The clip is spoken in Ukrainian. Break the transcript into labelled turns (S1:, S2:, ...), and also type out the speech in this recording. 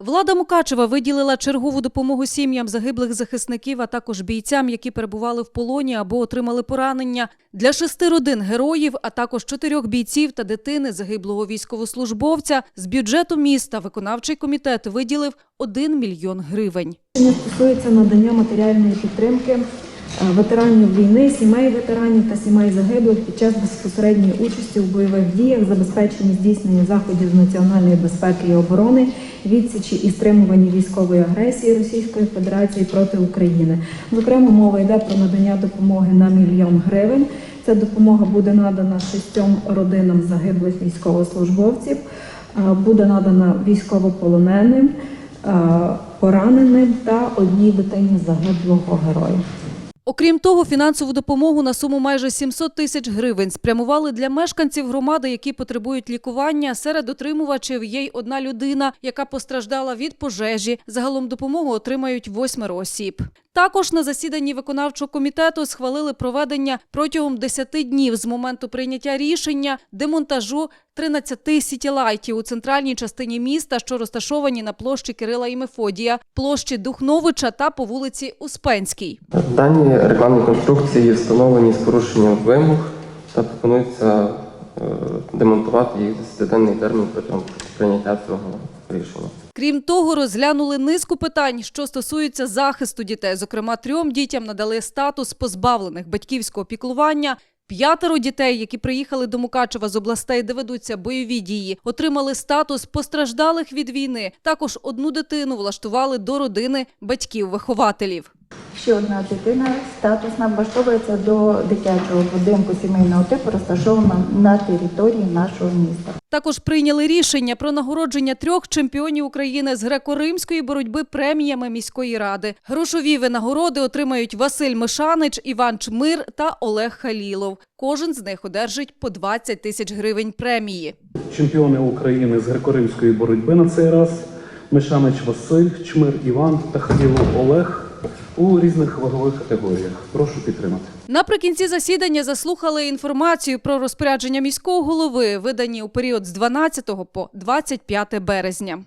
S1: Влада Мукачева виділила чергову допомогу сім'ям загиблих захисників, а також бійцям, які перебували в полоні або отримали поранення. Для шести родин героїв, а також чотирьох бійців та дитини загиблого військовослужбовця з бюджету міста виконавчий комітет виділив 1 мільйон гривень.
S2: Рішення стосується надання матеріальної підтримки ветеранів війни, сімей ветеранів та сімей загиблих під час безпосередньої участі у бойових діях, забезпечення здійснення заходів з національної безпеки і оборони, відсічі і стримуванні військової агресії Російської Федерації проти України. Зокрема, мова йде про надання допомоги на мільйон гривень. Ця допомога буде надана шістьом родинам загиблих військовослужбовців, е, буде надана військовополоненим е, пораненим та одній дитині загиблого героя.
S1: Окрім того, фінансову допомогу на суму майже 700 тисяч гривень спрямували для мешканців громади, які потребують лікування. Серед отримувачів є й одна людина, яка постраждала від пожежі. Загалом допомогу отримають восьмеро осіб. Також на засіданні виконавчого комітету схвалили проведення протягом 10 днів з моменту прийняття рішення демонтажу 13 сітілайтів у центральній частині міста, що розташовані на площі Кирила і Мефодія, площі Духновича та по вулиці Успенській.
S3: Дані рекламні конструкції встановлені з порушенням вимог та пропонується е, демонтувати їх за 10-денний термін протягом прийняття цього рішення.
S1: Крім того, розглянули низку питань, що стосуються захисту дітей. Зокрема, трьом дітям надали статус позбавлених батьківського піклування. П'ятеро дітей, які приїхали до Мукачева з областей, де ведуться бойові дії, отримали статус постраждалих від війни. Також одну дитину влаштували до родини батьків-вихователів.
S4: Ще одна дитина статусна влаштовується до дитячого будинку сімейного типу, розташованого на території нашого міста.
S1: Також прийняли рішення про нагородження трьох чемпіонів України з греко-римської боротьби преміями міської ради. Грошові винагороди отримають Василь Мишанич, Іван Чмир та Олег Халілов. Кожен з них одержить по 20 тисяч гривень премії.
S5: чемпіони України з греко-римської боротьби на цей раз Мишанич Василь, Чмир Іван та Хаділов Олег у різних вагових категоріях. Прошу підтримати.
S1: Наприкінці засідання заслухали інформацію про розпорядження міського голови, видані у період з 12 по 25 березня.